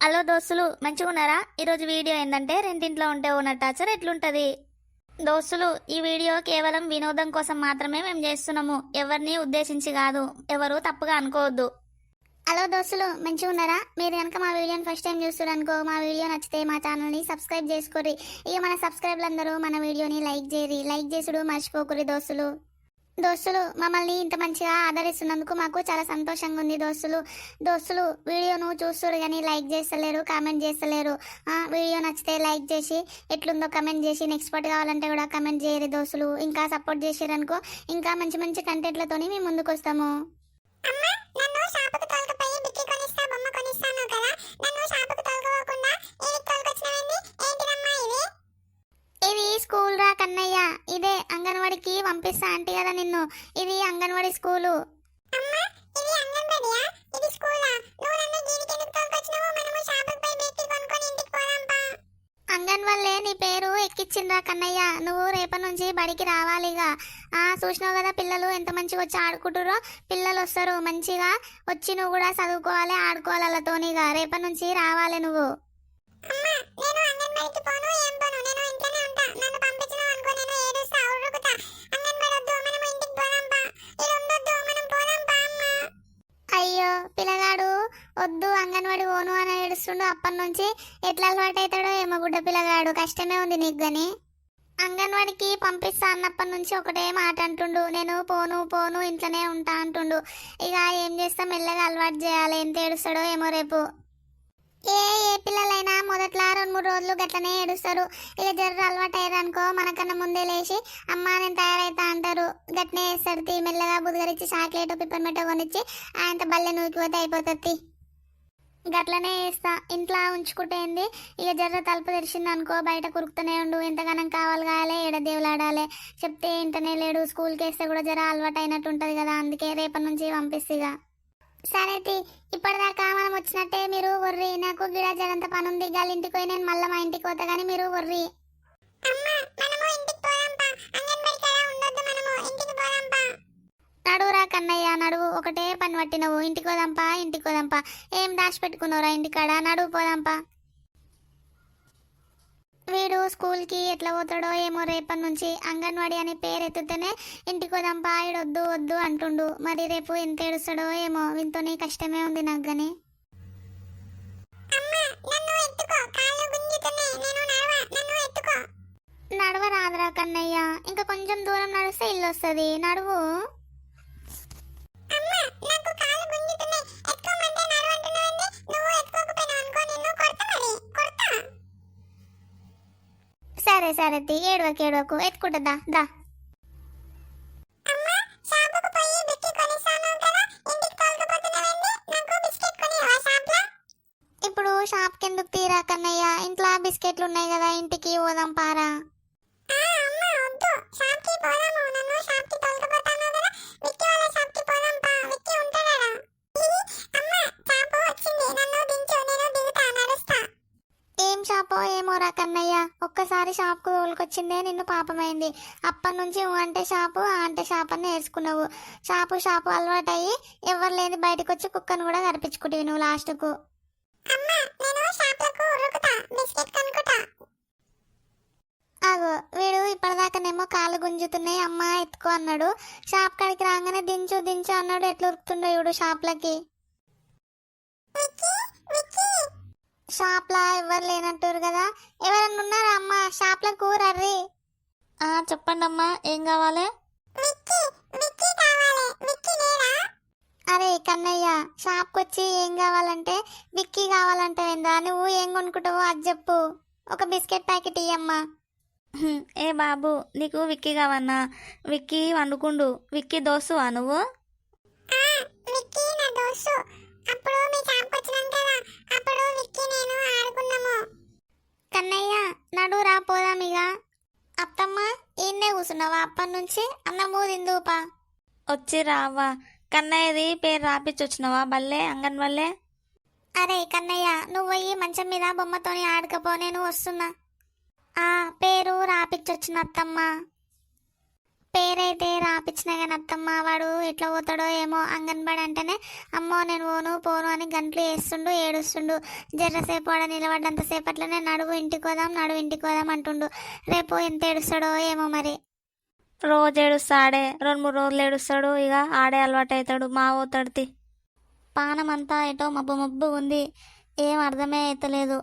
Hello దోస్తులు మంచిగా ఉన్నారా ఈరోజు వీడియో ఏంటంటే రెండింట్లో ఉంటే ఉన్న టార్చర్ ఎట్లుంటది? దోస్తులు ఈ వీడియో కేవలం వినోదం కోసం మాత్రమే మేము చేస్తున్నాము. ఎవరిని ఉద్దేశించి కాదు ఎవరు తప్పుగా అనుకోవద్దు. హలో దోస్తులు మంచిగా ఉన్నారా మీరు కనుక మా వీడియోని ఫస్ట్ టైం చూస్తున్నారనుకో మా వీడియో నచ్చితే మా ఛానల్ని సబ్స్క్రైబ్ చేసుకోరి ఇక మన సబ్స్క్రైబ్లందరూ మన వీడియోని లైక్ చేయరి లైక్ చేసుడు మర్చిపోకురి దోస్తులు. దోస్తులు మమ్మల్ని ఇంత మంచిగా ఆదరిస్తున్నందుకు మాకు చాలా సంతోషంగా ఉంది దోస్తులు. దోస్తులు వీడియోను చూస్తారు కానీ లైక్ చేస్తలేరు కామెంట్ చేస్తలేరు. ఆ, వీడియో నచ్చితే లైక్ చేసి ఎట్లుందో కమెంట్ చేసి నెక్స్ట్ పార్ట్ కావాలంటే కూడా కమెంట్ చేయరు దోస్తులు. ఇంకా సపోర్ట్ చేసారనుకో ఇంకా మంచి మంచి కంటెంట్లతోని మేము ముందుకు వస్తాము నన్ను షాపుకు తోలుకుపోయి బిక్కి కొనిస్తా బొమ్మ కొనిస్తాను కదా? నన్ను షాపుకు తోలుకోకుండా ఇది స్కూల్ రా కన్నయ్య. ఇదే అంగన్వాడికి పంపిస్తా అంటే కదా నిన్ను. ఇది అంగన్వాడి స్కూలు. అంగన్వాళ్ళే నీ పేరు ఎక్కిచ్చిండ్రా కన్నయ్య. నువ్వు రేపటి నుంచి బడికి రావాలిగా. ఆ చూసినావు కదా పిల్లలు ఎంత మంచిగా వచ్చి ఆడుకుంటురో పిల్లలు వస్తారు మంచిగా. వచ్చి నువ్వు కూడా చదువుకోవాలి ఆడుకోవాలి వాళ్ళతోనిగా రేపటి నుంచి రావాలి నువ్వు. అంగన్వాడి ఓను అని ఏడుస్తుండు. అప్పటి నుంచి ఎట్లా అలవాటు అవుతాడో ఏమో గుడ్డ పిల్లగాడు. కష్టమే ఉంది నీకు గని. అంగన్వాడికి పంపిస్తా అన్నప్పటి నుంచి ఒకటే మాట అంటుండు. నేను పోను పోను ఇంట్లోనే ఉంటా అంటుండు. ఇక ఏం చేస్తా? మెల్లగా అలవాటు చేయాలి. ఎంత ఏడుస్తాడో ఏమో రేపు. ఏ ఏ పిల్లలైనా మొదట్లో రెండు మూడు రోజులు గట్లనే ఏడుస్తారు. ఇక జర్ర అలవాటు అయ్యారనుకో మనకన్నా ముందే లేచి అమ్మ నేను తయారైతా అంటారు. గట్నే వేస్తారు మెల్లగా బుదగరిచ్చి చాక్లెట్ పిప్పర్మెట కొనిచ్చి ఆయన బల్లె నూకిపోతే అయిపోతుంది. గట్లనే వేస్తా ఇంట్లో ఉంచుకుంటే ఏంది? ఇక జర్ర తలుపు తెరిచింది అనుకో బయట కురుకుతూనే ఉండు. ఎంతగానం కావాలి కావాలి ఏడ దేవులాడాలి చెప్తే ఇంటనే లేడు స్కూల్కి వేస్తే కూడా జర అలవాటు అయినట్టు ఉంటుంది కదా అందుకే రేపటి నుంచి పంపిస్తిగా సరే తి ఇప్పటిదాకా మనం వచ్చినట్టే మీరు వర్రి. నాకు గిడ జరంత పని ఉంది గాలి ఇంటికి పోయి నేను మళ్ళీ మా ఇంటికి పోతా కానీ మీరు వర్రి. అమ్మా మనము ఇంటికి పోదాంపా. అంగన్వాడి కాడ ఉండొద్దు మనము? ఇంటికి పోదాంపా. నడువురా కన్నయ్య నడువు ఒకటే పని పట్టినవు. ఇంటికి పోదాంపా ఇంటికి పోదాంపా. ఏం దాచిపెట్టుకున్నావురా ఇంటికాడ? నడువు పోదాంపా. వీడు స్కూల్కి ఎట్లా పోతాడో ఏమో రేపటి నుంచి అంగన్వాడి అని పేరు ఎత్తుతేనే ఇంటికి ఈడు వద్దు వద్దు అంటుండు. మరి రేపు ఎంత ఏడుస్తాడో ఏమో వీనితోని కష్టమే ఉంది నాకు గాని. అమ్మా నన్ను ఎత్తుకో. కాళ్ళు గుంజుతున్నాయి. నేను నడవ నన్ను ఎత్తుకో. నడవ రాదురా కన్నయ్య. ఇంకా కొంచెం దూరం నడిస్తే ఇల్లు వస్తుంది. నడువు. సరే సరే తీ. ఏడవకు ఏడవకు. ఎత్తుకుంటుందా దా ఇప్పుడు షాప్కి ఎందుకు తీరా కన్నయ్య? ఇంట్లో బిస్కెట్లు ఉన్నాయి కదా ఇంటికి పోదాం పారా ఏమోరా కన్నయ్య ఒక్కసారి షాప్కు తోలుకొచ్చిందే నిన్ను పాపమైంది. అప్పటి నుంచి ఊ అంటే షాపు ఆ అంటే షాప్ అని నేర్చుకున్నావు షాపు షాపు అలవాటయ్యి ఎవరు లేని బయటకు వచ్చి కుక్కను కూడా కనిపించుకుంటావు నువ్వు లాస్ట్కు. ఆగో వీడు ఇప్పటిదాకానేమో కాళ్ళు గుంజుతున్నాయి అమ్మ ఎత్తుకో అన్నాడు. షాప్ కాడికి రాగానే దించు దించు అన్నాడు. ఎట్లా ఉరుకుతుండో వీడు షాప్లకి. షాప్లా ఎవరు లేనంటారు కదా. ఎవరన్నా ఉన్నారా అమ్మ? షాప్లకు రర్రి చెప్పండి అమ్మా ఏం కావాలి? అరే కన్నయ్య షాప్కి వచ్చి ఏం కావాలంటే విక్కీ కావాలంటే ఏందా? నువ్వు ఏం కొనుక్కుంటావో అది చెప్పు. ఒక బిస్కెట్ ప్యాకెట్ ఇయ్యమ్మా ఏ బాబు నీకు విక్కీ కావన్నా విక్కీ వండుకుండు. విక్కీ దోస్తువా నువ్వు? అప్పటి నుంచి అన్న మూదిందూపా వచ్చి రావా. కన్నయ్యది పేరు రాపిచ్చి బల్లే అంగన్ బల్లే అరే కన్నయ్య నువ్వు పోయి మంచం మీద బొమ్మతోని ఆడకపో నేను వస్తున్నా. ఆ పేరు రాపిచ్చొచ్చిన అత్తమ్మ. పేరైతే రాపిచ్చినా కానీ అత్తమ్మ వాడు ఎట్లా పోతాడో ఏమో అంగన్వాడి అంటేనే అమ్మో నేను పోను పోను అని గంటలు వేస్తుండు ఏడుస్తుండు. జర్రసేపు ఆడ నిలబడ్డంతసేపు అట్లనే నడువు ఇంటికి పోదాం నడువు ఇంటికి పోదాం అంటుండు. రేపు ఎంత ఏడుస్తాడో ఏమో మరి. రోజు ఏడుస్తాడే రెండు మూడు రోజులు ఏడుస్తాడు. ఇక ఆడే అలవాటు అవుతాడు మా పోతాడు పానం అంతా ఎటో మబ్బు మబ్బు ఉంది. ఏం అర్థమే అవుతలేదు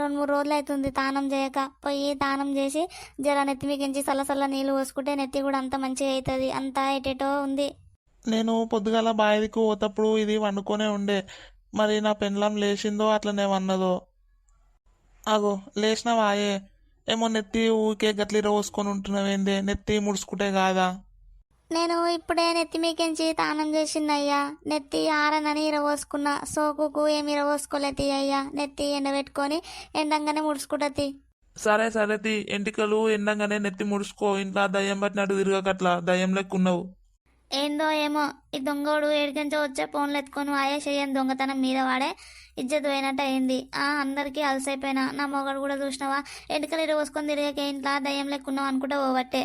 రెండు మూడు రోజులు అవుతుంది తానం చేయక. పోయి తానం చేసి జర నెత్తి మీకించి సల్లసల్ల నీళ్ళు పోసుకుంటే నెత్తి కూడా అంత మంచిగా అవుతుంది అంతా ఎటెటో ఉంది. నేను పొద్దుగాల బావికి పోతప్పుడు ఇది వండుకొనే ఉండే. మరి నా పెండ్లం లేచిందో అట్లనే వన్నదో. అగో లేచిన వాయే ఏమో నెత్తి ఊకే గట్లి రోసుకొని ఉంటున్నావేందే? నెత్తి ముడుచుకుంటే కాదా? నేను ఇప్పుడే నెత్తి మీకించి తానం చేసిందయ్యా. నెత్తి ఆరనని ఇరవోసుకున్నా. సోకుకు ఏమి ఇరవోసుకోలేదు అయ్యా. నెత్తి ఎండబెట్టుకొని ఎండంగానే ముడుచుకుంటది సరే సరే తి. ఎంటికలు ఎండంగానే నెత్తి ముడుచుకో. ఇంట్లో దయ్యం పట్టినట్టు తిరగకట్లా. దయ్యం లెక్కున్నావు ఏందో ఏమో ఈ దొంగోడు ఏడికించో వచ్చే ఫోన్లు ఎత్తుకొని వాయే చెయ్యని దొంగతనం మీద వాడే ఇజ్జత్ పోయినట్టు అయింది. ఆ అందరికీ అలసైపోయినా. నా మొగడు కూడా చూసినావా? ఎంటికలు ఇరవోసుకొని తిరిగాక ఇంట్లో దయ్యం లెక్కున్నావు అనుకుంటా పోవట్టే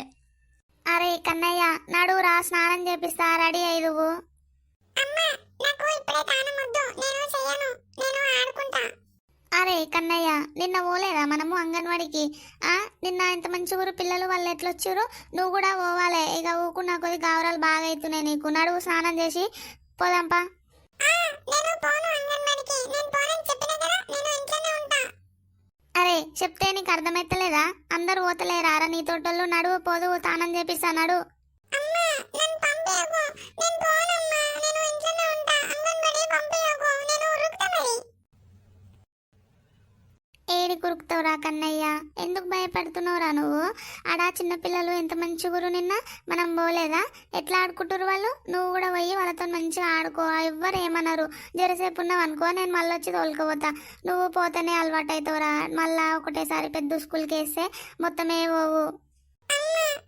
అరే కన్నయ్య నడువురా స్నానం చేపిస్తా రెడీ అయ్యువు అమ్మా నాకు ఇప్పుడే తానం వద్దు నేను చెయ్యను. నేను ఆడుకుంటా. అరే కన్నయ్య నిన్న పోలేదా మనము అంగన్వాడికి? ఆ నిన్న ఇంత మంచి ఊరు పిల్లలు వాళ్ళు ఎట్లొచ్చారు నువ్వు కూడా పోవాలి. ఇక ఊకున్నా కొద్ది గావరాలు బాగా అవుతున్నాయి నీకు. నడువు స్నానం చేసి పోదాంపా అరే చెప్తే నీకు అర్థమైతలేదా? అందరు పోతలేరా? నీతోటోళ్ళు నడువు పోదు స్నానం చేపిస్తా నడు. నేను పోనమ్మా నేను ఇంట్లోనే ఉంటా అంగన్వాడి పంపించకు నేను ఉరుకుతా మరి ఏడి కురుకుతావురా కన్నయ్య? ఎందుకు భయపడుతున్నావురా నువ్వు? ఆడా చిన్నపిల్లలు ఎంత మంచి ఊరు నిన్న? మనం పోలేదా? ఎట్లా ఆడుకుంటారు వాళ్ళు? నువ్వు కూడా పోయి వాళ్ళతో మంచిగా ఆడుకో. ఎవ్వరు ఏమన్నారు జరసేపు ఉన్నావు అనుకో నేను మళ్ళీ వచ్చి తోలుకోపోతా. నువ్వు పోతేనే అలవాటు అవుతావురా మళ్ళా ఒకటేసారి పెద్ద స్కూల్కి వేస్తే మొత్తమే పోవు.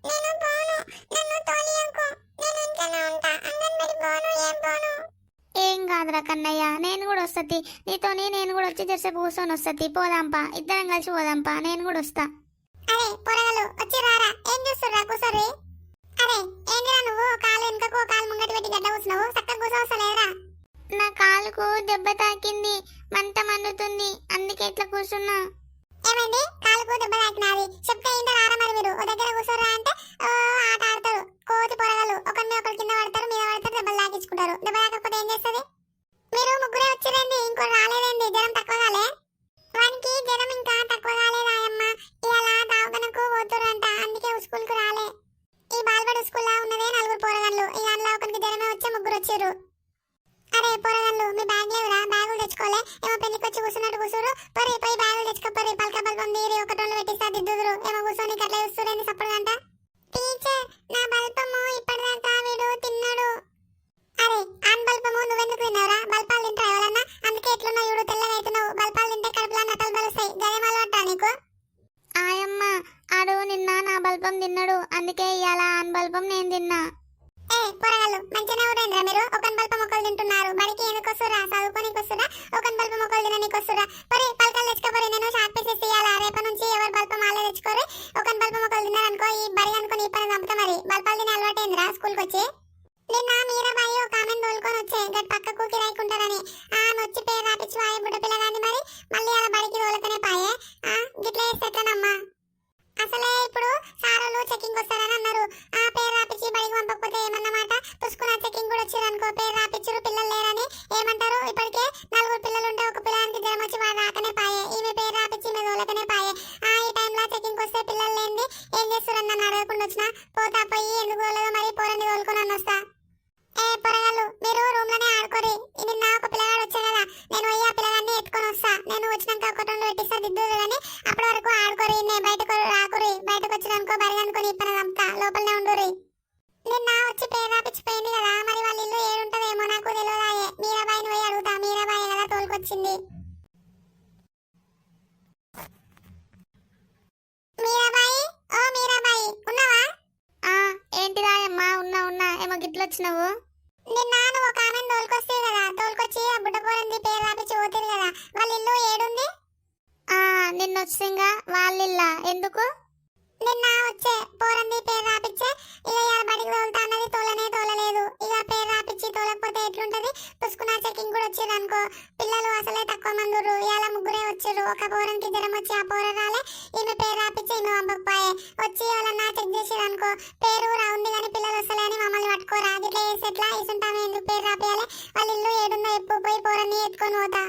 నేను పోను నన్ను తోలియకు. నేను ఇంట్లోనే ఉంటా. అంగన్వాడి పోను ఏం పోను ఏం కాదురా కన్నయ్య నేను కూడా వస్తతి నీతోని నేను కూడా వచ్చి జరసేపు కూర్చొని వస్తతి పోదాంపా ఇద్దరం కలిసి పోదాంపా నేను కూడా వస్తా. అరే పొరగలు వచ్చి రారా. ఏం చూస్తుర్రా? కూసరి అరే ఏందిరా నువ్వు? కాలు వెనుకకు కాలు ముంగటి పెట్టి గడ్డ కూర్చున్నావు చక్కగా కూర్చోవసలేదురా నా కాలుకు దెబ్బ తాకింది మంట మండుతుంది. అందుకే ఇట్లా కూర్చున్నా. ఏమైంది? కాలుకు దెబ్బ తాకినాది. చెప్తే ఏంటో రారా మరి మీరు? ఓ దగ్గర కూర్చోరా అంటే ఆట ఆడతారు. కోతి పొరగలు ఒకరిని ఒకరు కింద పడతారు మీద పడతారు దెబ్బలు తాకించుకుంటారు. దెబ్బ తాకపోతే ఏం చేస్తుంది? మీరు ముగ్గురే వచ్చిరండి ఇంకో రాలేదండి జ్వరం తక్కువ కాలే. వానికి జ్వరం ఇంకా తక్కువ కాలేదాయమ్మ ఇలా దావకనకు పోతురంట అందుకే స్కూల్కి రాలే. ఈ బాల్బడి స్కూల్లో ఉన్నదే నలుగురు పోరగాళ్ళు. ఈ దాంట్లో ఒకరికి జ్వరమే వచ్చే ముగ్గురు వచ్చారు అరే పోరగాళ్ళు మీ బ్యాగ్ లేవురా? బ్యాగులు తెచ్చుకోలే. ఏమో పెళ్ళికి వచ్చి కూర్చున్నట్టు కూర్చోరు పరి పోయి బ్యాగులు తెచ్చుకోపరి పలక పలక ఉంది ఒకటి రెండు పెట్టిస్తా దిద్దుదురు. ఏమో కూర్చొని గట్ల చూస్తురేంది సప్పుడు గంట టీచర్ నా బల్పము ఇప్పటిదాకా వీడు తిన్నాడు. అరే ఆన్ బల్పము నువ్వెందుకు తిన్నావురా? బల్పాలు తింటా ఎవరన్నా? అందుకే ఎట్లున్నావు చూడు తెల్లగా అవుతున్నావు. బల్పాలు తింటే కడుపులో నటలు బలుస్తాయి గదేం అలవాటా నీకు? ఆయమ్మ ఆడు నిన్న నా బల్బం తిన్నాడు. అందుకే ఇవాళ ఆన్ బల్బం నేను తిన్నా. ఏ పోరగాళ్ళు మంచిగానే మీరు ఒక బల్ప మొక్కలు తింటున్నారు. బడికి ఎందుకు వస్తురా చదువుకోనికి వస్తురా ఒకని బల్ప మొక్కలు తిననీకి వస్తురా పరి పలకలు తెచ్చుకోపరి నేను షార్ట్ పీసెస్ తీయాలా రేపటి నుంచి ఎవరు బల్ప మాలే తెచ్చుకోరు? ఒక బల్ప మొక్కలు తిన్నారనుకో ఈ బడి అనుకుని ఈ పని చంపుతా మరి. బల్పాలు తినే అలవాటైందిరా స్కూల్కి వచ్చి నిన్న మీరాబాయి ఒక ఆమెను తోలుకొని వచ్చే. గట్ పక్కకు కిరాయికుంటారని ఆ నొచ్చి పేరు రాపించి వాయే బుడ్డ పిల్లగాని మరి మళ్ళీ అలా బడికి తోలుకనే పాయే. ఆ గిట్లా చేస్తే ఎట్లనమ్మా? అసలే ఇప్పుడు సారోలు చెకింగ్ వస్తారని అన్నారు. ఆ పేరు రాపించి బడికి పంపకపోతే ఏమన్నమాట? వచ్చి పేరు చెకింగ్ కూడా వచ్చిర్రు అనుకో పిల్లలు అసలే తక్కువ మంది ఉర్రు. ఇవాళ ముగ్గురే వచ్చారు ఒక పోరంకి జ్వరం వచ్చి ఆ పోర రాలే ఈమె పేరు రాపిచ్చి ఈమె పంపకపోయే వచ్చి ఎవరన్నా చెక్ చేసిర్రు అనుకో పేరు రా కానీ పిల్లలు వస్తలే అని మమ్మల్ని పట్టుకోరా ఇట్లా చేసి ఎట్లా? ఇసుంటామే ఎందుకు పేరు రాపియాలి? వాళ్ళ ఇల్లు ఏడుందో ఎప్పు పోయి పోరని ఎత్తుకొని పోతా.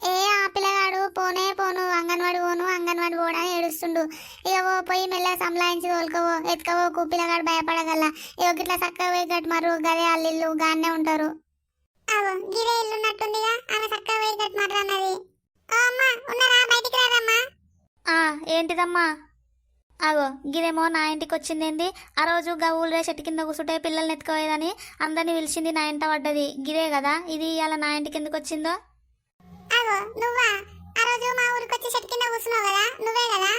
ఏ ఆ పిల్లగాడు పోనే పోను అంగన్వాడి పోను అంగన్వాడి పోడా ఏడుస్తుండు. ఇక ఓ పోయి మెల్ల సంలాయించి తోలుకోవో ఎత్తుకోవోకు పిల్లగాడు భయపడగల. ఇక గిట్లా చక్కగా పోయి గట్టు మరు గదే అల్లిల్లు గానే ఉంటారు. అవు గిరే ఇల్లు ఉన్నట్టుందిగా ఆమె చక్కగా పోయి గట్టు మాట్లాడినది. ఓ అమ్మా ఉన్నారా? బయటికి రారమ్మా. ఆ ఏంటిదమ్మా? అగో గిదేమో నా ఇంటికి వచ్చిందేంది ఆ రోజు గవ్వులే చెట్టు కింద కూర్చుంటే పిల్లల్ని ఎత్తుకోయేదని అందరిని పిలిచింది నా ఇంట పడ్డది. గిదే కదా ఇది ఇవాళ నా ఇంటికి ఎందుకు వచ్చిందో అగో నువ్వా? ఆ రోజు మా ఊరికి వచ్చి చెట్టు కింద కూర్చున్నావు కదా నువ్వే కదా?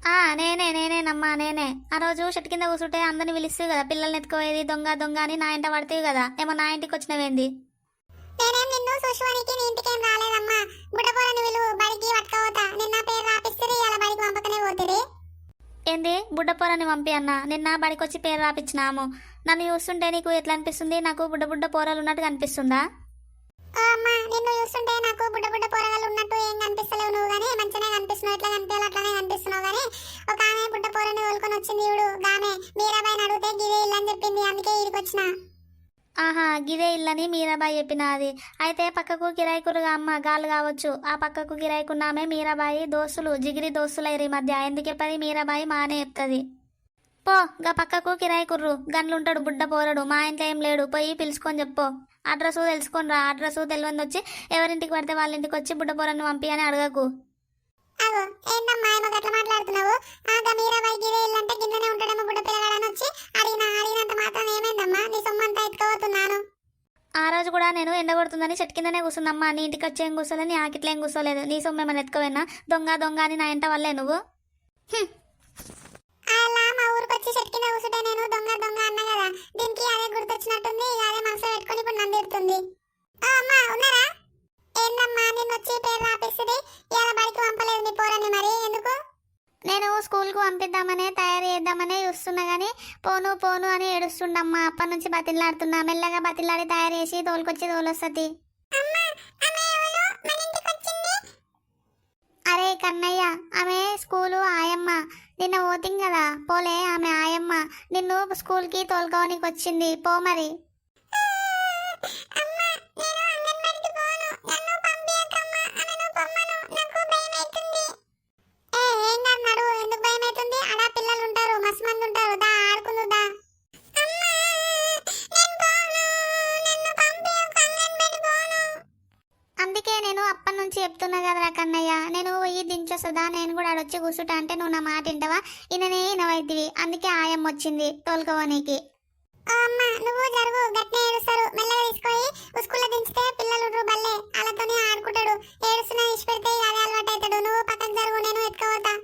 ఆ నేనే నేనేనమ్మా నేనే. ఆ రోజు చెట్టు కింద కూర్చుంటే అందరిని పిలుస్తూ కదా పిల్లల్ని ఎత్తుకోయేది దొంగ దొంగ అని నా ఇంట పడితే కదా. ఏమో నా ఇంటికి వచ్చినవేంది? నేనేం నిన్ను చూసుకోనికి నీ ఇంటికేం రాలేదమ్మా. గుడ్డపోరని విలువ బడికి పట్టుకపోతా. నిన్న పేరు రాపిస్తుంది ఇలా బడికి పంపకనే పోతుంది. ఏంది? బుడ్డపోరని పంపి అన్న. నిన్న బడికొచ్చి పేరు రాపిచ్చినాము. నన్ను చూస్తుంటే నీకు ఎట్లా అనిపిస్తుంది? నాకు బుడ్డ బుడ్డ పోరలు ఉన్నట్టుగా అనిపిస్తుందా? అమ్మా నిన్ను చూస్తుంటే నాకు బుడ్డ బుడ్డ పోరగాళ్ళు ఉన్నట్టు ఏం కనిపిస్తలేవు నువ్వు కానీ మంచిగానే కనిపిస్తున్నావు ఎట్లా కనిపించాలి అట్లానే కనిపిస్తున్నావు కానీ ఒక ఆమె బుడ్డ పోరని తోలుకొని వచ్చింది ఇవిడు గామె మీరాబాయిని అడిగితే గిదే ఇల్లు అని చెప్పింది అందుకే ఈడికి వచ్చిన. ఆహా గిదే ఇల్లని మీరాబాయి చెప్పినది అయితే పక్కకు కిరాయికురుగా అమ్మ గాలు కావచ్చు. ఆ పక్కకు కిరాయికున్నామే మీరాబాయి దోస్తులు జిగిరి దోస్తులైరు ఈ మధ్య. ఎందుకు చెప్పది మీరాబాయి మానే చెప్తుంది. పో గా పక్కకు కిరాయికుర్రు గన్లుంటాడు బుడ్డ పోరడు మా ఇంట్లో ఏం లేడు పోయి పిలుచుకొని చెప్పు. అడ్రస్ తెలుసుకొని రా అడ్రస్ తెలియని వచ్చి ఎవరింటికి పడితే వాళ్ళ ఇంటికి వచ్చి బుడ్డ పోరని పంపి అని అడగకు. అగో ఏందమ్మా ఏమో గట్ల మాట్లాడుతున్నావు? గిరే ఉంటాడేమో బుడ్డ పిల్లగాడని వచ్చి అడిగిన అడిగినంత మాత్రం ఏమైందమ్మా? నీ సొమ్మంతా ఎత్తుకోబోతున్నాను. ఆ రోజు కూడా నేను ఎండ కొడుతుందని చెట్టు కిందనే కూర్చున్నమ్మా నీ ఇంటికి వచ్చి ఏం కూర్చోలేదు నీ ఆకిట్లో ఏం కూర్చోలేదు నీ సొమ్ము ఏమైనా ఎత్తుకోవేనా? దొంగ దొంగ అని నా ఇంట వల్లే నువ్వు. వచ్చి చెట్టు కింద నేను దొంగ దొంగ అన్న కదా? దీనికి అదే గుర్తొచ్చినట్టుంది ఇక అదే మనసులో పెట్టుకొని ఇప్పుడు నన్ను తిడుతుంది. అమ్మా ఉన్నారా? ఏందమ్మా నిన్ను వచ్చి పేరు రాపిస్తుంది బడికి పంపలేదు నీ పోరని మరి ఎందుకు? నేను స్కూల్కు పంపిద్దామనే తయారు చేద్దామనే చూస్తున్నా కానీ పోను పోను అని ఏడుస్తుండమ్మా. అప్పటి నుంచి బతిలాడుతున్నా మెల్లగా బతిలాడి తయారు చేసి తోలుకొచ్చి తోలొస్తుంది. అరే కన్నయ్య ఆమె స్కూలు ఆయమ్మ. నిన్న పోతింగ్ కదా. పోలే ఆమె ఆయమ్మ. నిన్ను స్కూల్కి తోలుకోవడానికి వచ్చింది. పో మరి. ఏం పిల్లలు ఉంటారు. మస్తు మంది ఉంటారు. దా ఆడుకుందా నుంచి చెప్తున్నా కదరా కన్నయ్య. నేను పోయి దించొస్తుందా? నేను కూడా ఆడొచ్చి కూర్చుంటా అంటే నువ్వు నా మాట వింటావా? ఈయననే ఇనవైద్యవి. అందుకే ఆయమ్మ వచ్చింది తోలుకోవడానికి. అమ్మా నువ్వు జరుగు గట్నే ఏడుస్తారు. మెల్లగా తీసుకొని స్కూల్లో దించితే పిల్లలు బల్లే. వాళ్ళతోనే ఆడుకుంటాడు. ఏడుస్తున్నా ఇచ్చి అదే అలవాటు అవుతాడు నువ్వు పక్కకు జరుగు నేను ఎత్తుకోవద్దా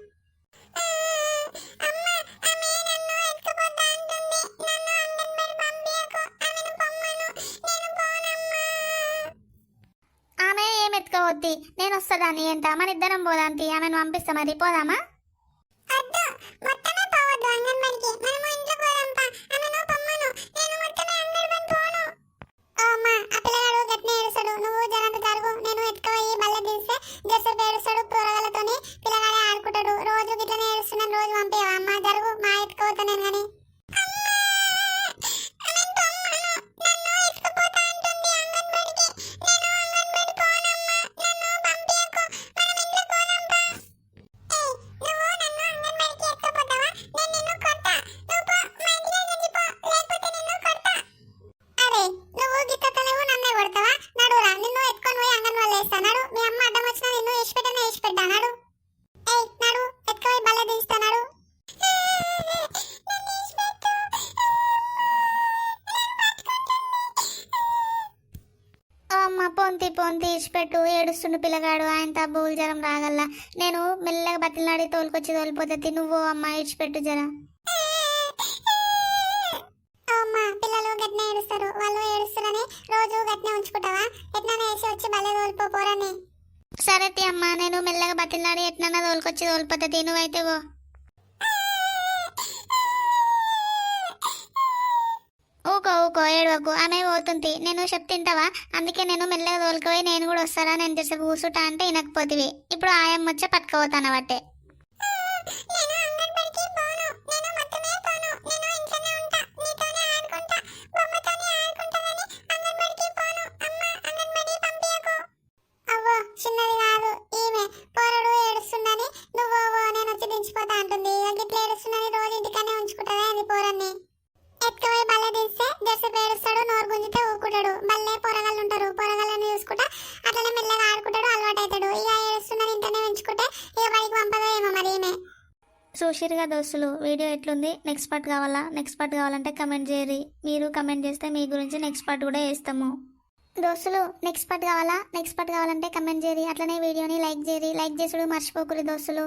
నేను వస్తుందాన్ని ఎంత మన ఇద్దరం పోదాంతి ఆమెను పంపిస్తా. మరి పోదామా? పొంతి ఇచ్చిపెట్టు ఏడుస్తుండు పిల్లగాడు ఆయన బూల్ జ్వరం రాగల నేను మెల్లగా బతిలాడి తోలుకొచ్చి తోలిపోతుంది నువ్వు అమ్మ ఇచ్చిపెట్టు జర. పిల్లలు గట్నే ఏడుస్తారు. వాళ్ళు ఏడుస్తారని రోజు గట్నే ఉంచుకుంటావా? ఎట్లా వేసి వచ్చి బల్లె తోలిపోరని సరే అమ్మ నేను మెల్లగా బతిలాడి ఎట్లన్నా తోలుకొచ్చి తోలిపోతుంది నువ్వైతే ఊకో ఏడవకు అనే పోతుంది నేను చెప్తింటావా అందుకే నేను మెల్లగా తోలుకపోయి నేను కూడా వస్తారా? నేను తెలిసి కూసుట అంటే వినకపోతివి. ఇప్పుడు ఆయమ్మ వచ్చే పట్టుకపోతాను బట్టే చిన్నది కాదు. ఈమె పోరడు ఏడుస్తుందని నువ్వు నేను వచ్చి దించిపోతా అంటుంది. ఇక ఏడుస్తుందని రోజు ఇంటికనే ఉంచుకుంటుందా అది పోరన్ని? తీస్తే జర్సేపు ఏడుస్తాడు నోరు గుంజితే ఊకుంటాడు బల్లే పొరగాళ్ళు ఉంటారు. పొరగాళ్ళని చూసుకుంటా అట్లనే మెల్లగా ఆడుకుంటాడు అలవాటు అవుతాడు ఇక ఏడుస్తుందని ఇంటనే పెంచుకుంటే ఇక బడికి పంపదో ఏమో మరి ఈమె. చూసిరుగా దోస్తులు వీడియో ఎట్లుంది? నెక్స్ట్ పార్ట్ కావాలా? నెక్స్ట్ పార్ట్ కావాలంటే కమెంట్ చేయరి మీరు కమెంట్ చేస్తే మీ గురించి నెక్స్ట్ పార్ట్ కూడా వేస్తాము దోస్తులు నెక్స్ట్ పార్ట్ కావాలా? నెక్స్ట్ పార్ట్ కావాలంటే కమెంట్ చేయరి అట్లనే వీడియోని లైక్ చేయరి లైక్ చేసుడు మర్చిపోకురి దోస్తులు.